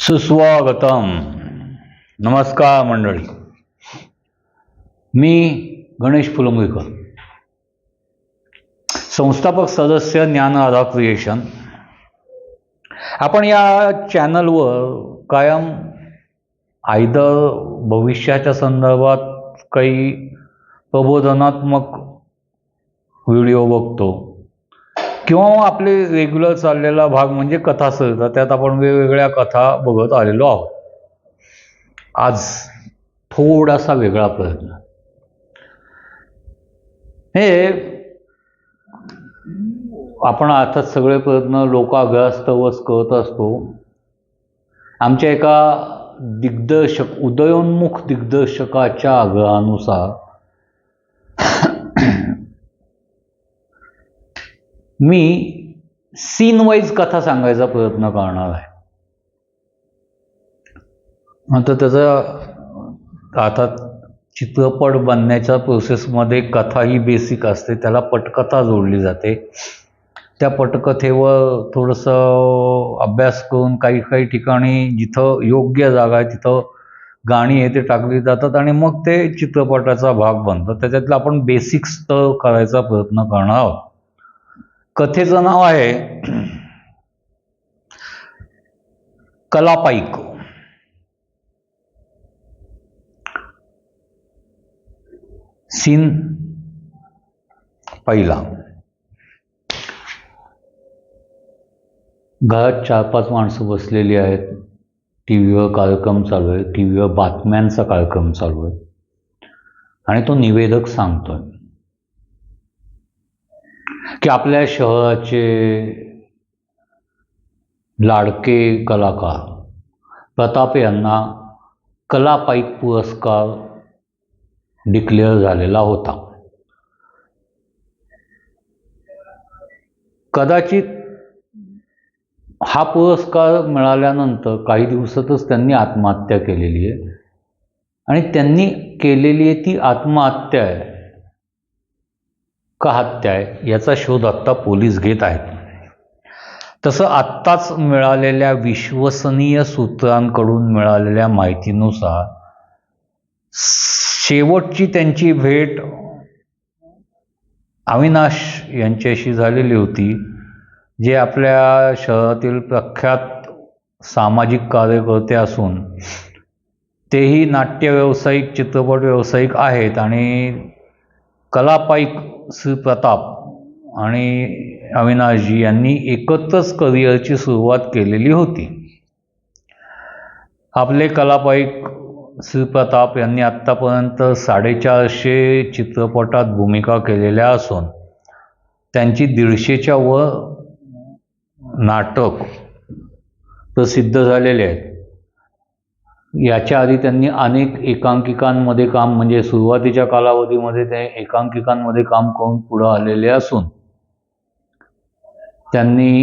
सुस्वागतम। नमस्कार मंडळी। मी गणेश फुलंबीकर संस्थापक सदस्य ज्ञान आधा क्रिएशन आपण या चॅनलवर कायम आयदर भविष्याच्या संदर्भात काही प्रबोधनात्मक व्हिडिओ बघतो। किंवा आपले रेग्युलर चाललेला भाग म्हणजे कथा सहजा त्यात आपण वेगवेगळ्या कथा बघत आलेलो आहोत. आज थोडासा वेगळा प्रयत्न. हे आपण अर्थात सगळे प्रयत्न लोकाग्रस्तवच करत असतो. आमच्या एका दिग्दर्शक उदयोन्मुख दिग्दर्शकाच्या आग्रहानुसार मी सीन वाईज कथा सांगायचा प्रयत्न करणार आहे. आता त्याचा आता चित्रपट बनण्याच्या प्रोसेसमध्ये कथा ही बेसिक असते त्याला पटकथा जोडली जाते. त्या पटकथेवर थोडंसं अभ्यास करून काही काही ठिकाणी जिथं योग्य जागा आहे तिथं गाणी आहे ते टाकली जातात आणि मग ते चित्रपटाचा भाग बनतात. त्याच्यातलं आपण बेसिक्स तर करायचा प्रयत्न करणार आहोत. कथेचं नाव आहे कलापाईक सीन पहिला. घरात चार पाच माणसं बसलेली आहेत. टी व्हीवर कार्यक्रम चालू आहे. टी व्हीवर बातम्यांचा कार्यक्रम चालू आहे. आणि तो निवेदक सांगतोय. की आपल्या शहराचे लाडके कलाकार प्रताप यांना कलापाईक पुरस्कार डिक्लेअर झालेला होता. कदाचित हा पुरस्कार मिळाल्यानंतर काही दिवसातच त्यांनी आत्महत्या केलेली आहे. आणि त्यांनी केलेली आहे ती आत्महत्या आहे. का हत्या आहे? याचा शोध आत्ता पोलीस घेत आहेत. तसं आत्ताच मिळालेल्या विश्वसनीय सूत्रांकडून मिळालेल्या माहितीनुसार शेवटची त्यांची भेट अविनाश यांच्याशी झालेली होती जे आपल्या शहरातील प्रख्यात सामाजिक कार्यकर्ते असून तेही नाट्य व्यावसायिक चित्रपट व्यावसायिक आहेत आणि कलापाईक सुप्रताप आणि अविनाशजी यांनी एकत्रच करिअरची सुरुवात केलेली होती. आपले कलापाईक सुप्रताप यांनी आत्तापर्यंत साडेचारशे चित्रपटात भूमिका केलेल्या असून त्यांची दीडशेच्या वर नाटक प्रसिद्ध झालेले आहेत. याच्या आधी त्यांनी अनेक एकांकिकांमध्ये काम म्हणजे सुरुवातीच्या कालावधीमध्ये ते एकांकिकांमध्ये काम करून पुढं आलेले असून त्यांनी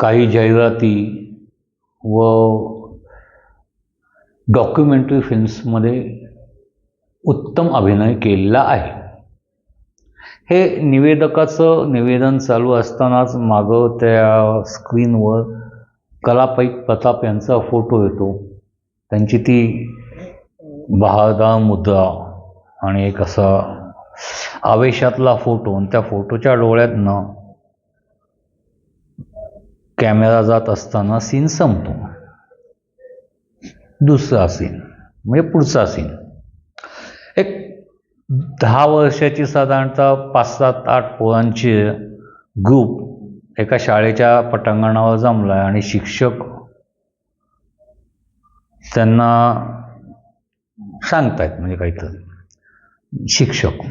काही जाहिराती व डॉक्युमेंटरी फिल्म्समध्ये उत्तम अभिनय केलेला आहे. हे निवेदकाचं निवेदन चालू असतानाच मागं त्या स्क्रीनवर कलापाईक प्रताप यांचा फोटो येतो. त्यांची ती बहादा मुद्रा आणि एक असा आवेशातला फोटो आणि त्या फोटोच्या डोळ्यातनं कॅमेरा जात असताना सीन संपतो. दुसरा सीन म्हणजे पुढचा सीन एक दहा वर्षाची साधारणतः पाच सात आठ पोरांची ग्रुप एका शाळेच्या पटांगणावर जमला आहे आणि शिक्षक त्यांना सांगतायत म्हणजे काहीतरी शिक्षक.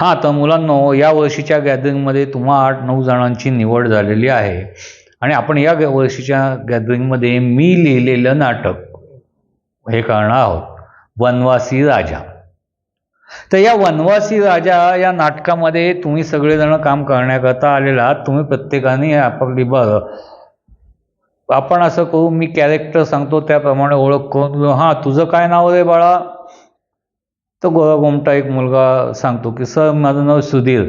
हां तर मुलांनो या वर्षीच्या गॅदरिंगमध्ये तुम्हा आठ नऊ जणांची निवड झालेली आहे. आणि आपण या वर्षीच्या गॅदरिंगमध्ये मी लिहिलेलं नाटक हे करणार आहोत. वनवासी राजा. तर या वनवासी राजा या नाटकामध्ये तुम्ही सगळेजण काम करण्याकरता आलेला तुम्ही प्रत्येकाने आपापली बरं आपण असं करू मी कॅरेक्टर सांगतो त्याप्रमाणे ओळख करून हां तुझं काय नाव रे बाळा? तर गोरा गोमटा एक मुलगा सांगतो की सर माझं नाव सुधीर.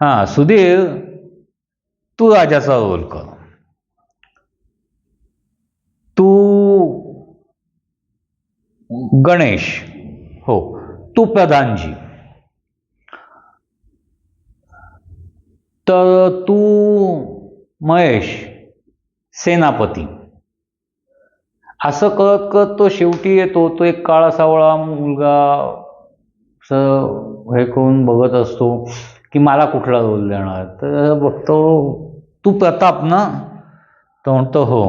हां सुधीर तू राजाचा रोल कर. तू गणेश हो तू प्रधानजी. तर तू महेश सेनापती. असं कळत कळत तो शेवटी येतो. तो एक काळा सावळा मुलगा स हे करून बघत असतो की मला कुठला रोल देणार? तर बघतो तू प्रताप ना? तो म्हणतो हो.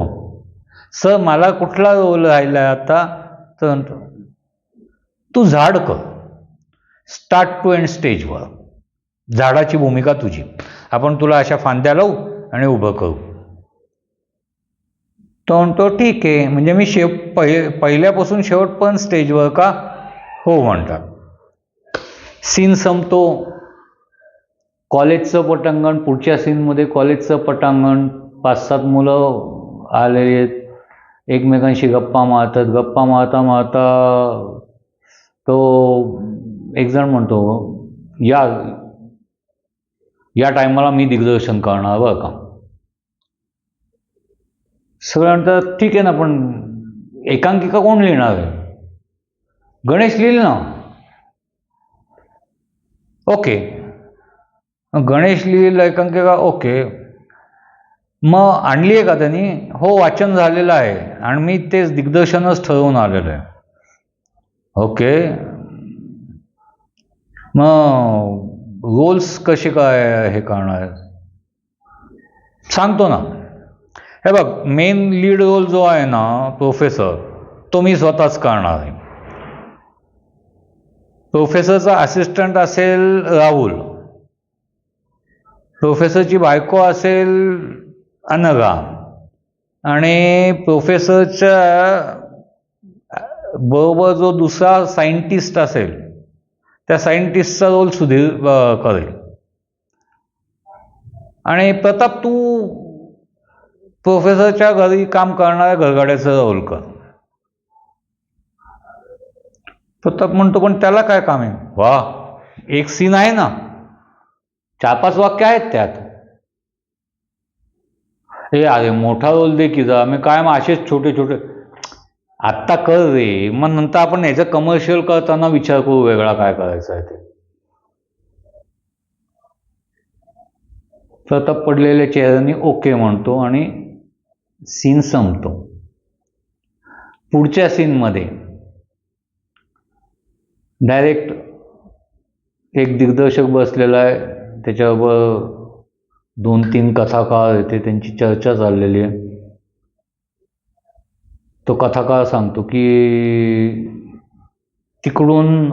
सर मला कुठला रोल राहिला आहे आता? तर म्हणतो तू झाड कर. स्टार्ट टू एंड स्टेजवर झाडाची भूमिका तुझी. आपण तुला अशा फांद्या लावू आणि उभं करू. तो म्हणतो ठीक आहे. म्हणजे मी शेव पहि पहिल्यापासून शेवट पण स्टेजवर का? हो म्हणतात. सीन संपतो. कॉलेजचं पटांगण पुढच्या सीनमध्ये कॉलेजचं पटांगण पाच सात मुलं आलेली आहेत. एकमेकांशी गप्पा मारतात गप्पा मारता मारता तो एकजण म्हणतो या या टायमाला मी दिग्दर्शन करणार बरं का? सगळं म्हणतात ठीक आहे ना पण एकांकिका कोण लिहिणार आहे? गणेश लिहिल ना? ओके. गणेश लिहिल एकांकिका ओके. मग आणली आहे का त्यांनी? हो वाचन झालेलं आहे आणि मी तेच दिग्दर्शनच ठरवून आलेलं आहे. ओके. मग रोल्स कसे काय हे करणार? सांगतो ना. हे बघ मेन लीड रोल जो आहे ना प्रोफेसर तो मी स्वतःच करणार आहे. प्रोफेसरचा असिस्टंट असेल राहुल. प्रोफेसरची बायको असेल अनघा. आणि प्रोफेसरच्या बरोबर जो दुसरा सायंटिस्ट असेल त्या सायंटिस्टचा रोल सुधीर करेल. आणि प्रताप तू प्रोफेसरच्या घरी काम करणाऱ्या घरगाड्याचं रोल कर प्रताप म्हणतो पण त्याला काय काम आहे? वा एक सीन आहे ना. चार पाच वाक्य आहेत त्यात. हे अरे मोठा रोल दे की जा. मी काय मग असेच छोटे छोटे. आत्ता कर रे. मग नंतर आपण याचं कमर्शियल करताना विचार करू वेगळा काय करायचा आहे ते. प्रताप पडलेल्या चेहऱ्याने ओके म्हणतो आणि सीन संपतो. पुढच्या सीनमध्ये डायरेक्ट एक दिग्दर्शक बसलेला आहे. त्याच्याबरोबर दोन तीन कथाकार येते त्यांची चर्चा चाललेली आहे. तो कथाकार सांगतो की तिकडून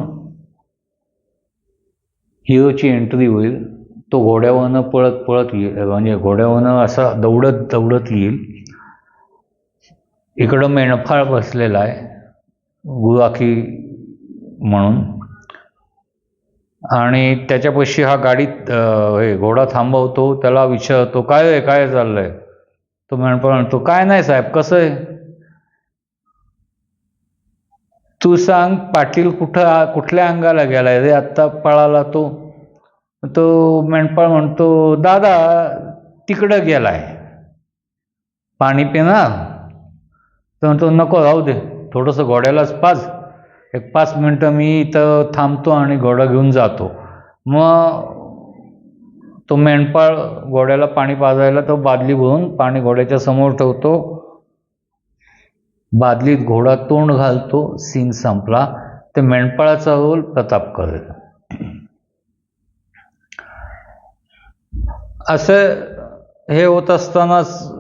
हिरोची एंट्री होईल. तो घोड्यावरनं पळत पळत येईल. म्हणजे घोड्यावरनं असा दौडत दौडत येईल. इकडं मेंढपाळ बसलेला आहे गुराखी म्हणून. आणि त्याच्यापाशी हा गाडीत हे घोडा थांबवतो त्याला विचारतो काय आहे काय चाललं आहे तो मेंढपाळ म्हणतो काय नाही साहेब कसं आहे? तू सांग पाटील कुठं कुठल्या अंगाला गेलाय रे? आत्ता पळाला तो. तो मेंढपाळ म्हणतो दादा तिकडं गेलाय. पाणी पिणार? तर म्हणतो नको राहू दे. थोडंसं घोड्यालाच पाच एक पाच मिनटं मी इथं थांबतो आणि घोडा घेऊन जातो. मग तो मेंढपाळ घोड्याला पाणी पाजायला तो बादली भरून पाणी घोड्याच्या समोर ठेवतो. बादलीत घोडा तोंड घालतो. सीन संपला. ते मेंढपाळाचा रोल प्रताप करेल. असं हे होत असतानाच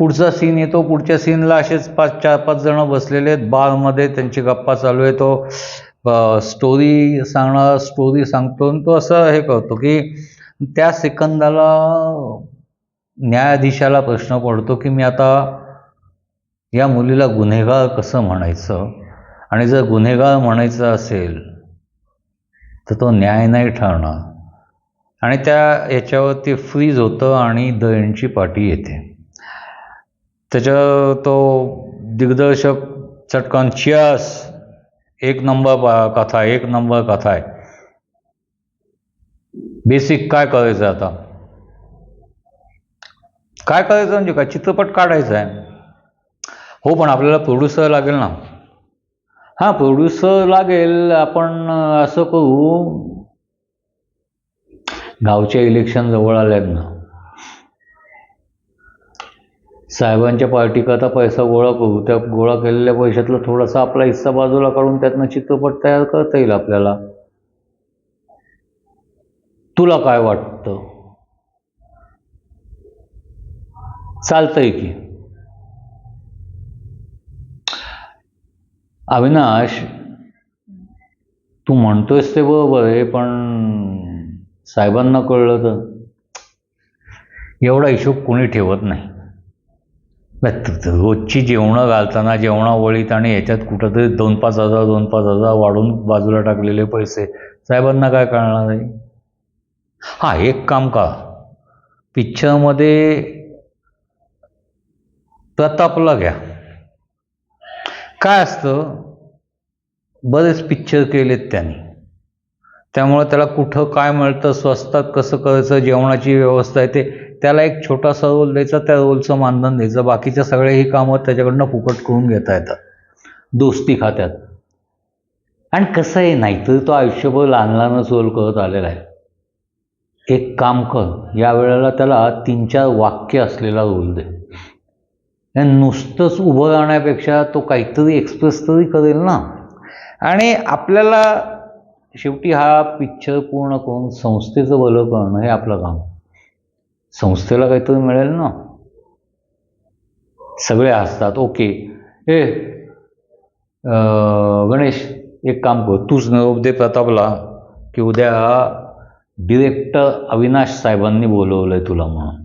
पुढचा सीन येतो. पुढच्या सीनला असेच पाच चार पाच जणं बसलेले आहेत. बारमध्ये त्यांची गप्पा चालू आहे. तो स्टोरी सांगणार स्टोरी सांगतो आणि तो असं हे करतो की त्या सेकंदाला न्यायाधीशाला प्रश्न पडतो की मी आता या मुलीला गुन्हेगार कसं म्हणायचं? आणि जर गुन्हेगार म्हणायचं असेल तर तो न्याय नाही ठरणार. आणि त्या याच्यावरती फ्रीज होतं आणि द एंडची पार्टी येते. त्याच्या तो दिग्दर्शक चटकन चियास एक नंबर कथा एक नंबर कथा आहे. बेसिक काय करायचं आता? काय करायचं म्हणजे काय? चित्रपट काढायचा आहे. हो पण आपल्याला प्रोड्युसर लागेल ना. हां प्रोड्युसर लागेल आपण असं करू. गावच्या इलेक्शन जवळ आले ना. साहेबांच्या पार्टीकरता पैसा गोळा करू. त्या गोळा केलेल्या पैशातला थोडासा आपला हिस्सा बाजूला काढून त्यातनं चित्रपट तयार करता येईल आपल्याला. तुला काय वाटतं? चालतंय की. अविनाश तू म्हणतोयस ते बरोबर आहे पण साहेबांना कळलं तर? एवढा हिशोब कोणी ठेवत नाही. रोजची जेवणं घालताना जेवणावळीत आणि याच्यात कुठंतरी दोन पाच हजार दोन पाच हजार वाढून बाजूला टाकलेले पैसे. साहेबांना काय कळणार नाही? हां एक काम का पिक्चरमध्ये प्रतापला घ्या. काय असतं? बरेच पिक्चर केलेत त्यांनी. त्यामुळे त्याला कुठं काय मिळतं स्वस्तात कसं करायचं जेवणाची व्यवस्था आहे ते त्याला एक छोटासा रोल द्यायचा त्या रोलचं मानधन द्यायचं. बाकीच्या सगळेही कामं त्याच्याकडनं फुकट करून घेता येतात. दोस्ती खात्यात. आणि कसं आहे नाहीतर तो आयुष्यभर लहान लहानच रोल करत आलेला आहे. एक काम कर या वेळेला त्याला तीन चार वाक्य असलेला रोल दे. आणि नुसतंच उभं राहण्यापेक्षा तो काहीतरी एक्सप्रेस तरी करेल ना. आणि आपल्याला शेवटी हा पिक्चर पूर्ण करून संस्थेचं भलं करणं हे आपलं काम संस्थेला काहीतरी मिळेल ना? सगळे असतात ओके. ए गणेश एक काम कर. तूच निरोप दे प्रतापला की उद्या डिरेक्टर अविनाश साहेबांनी बोलवलं आहे तुला म्हणून.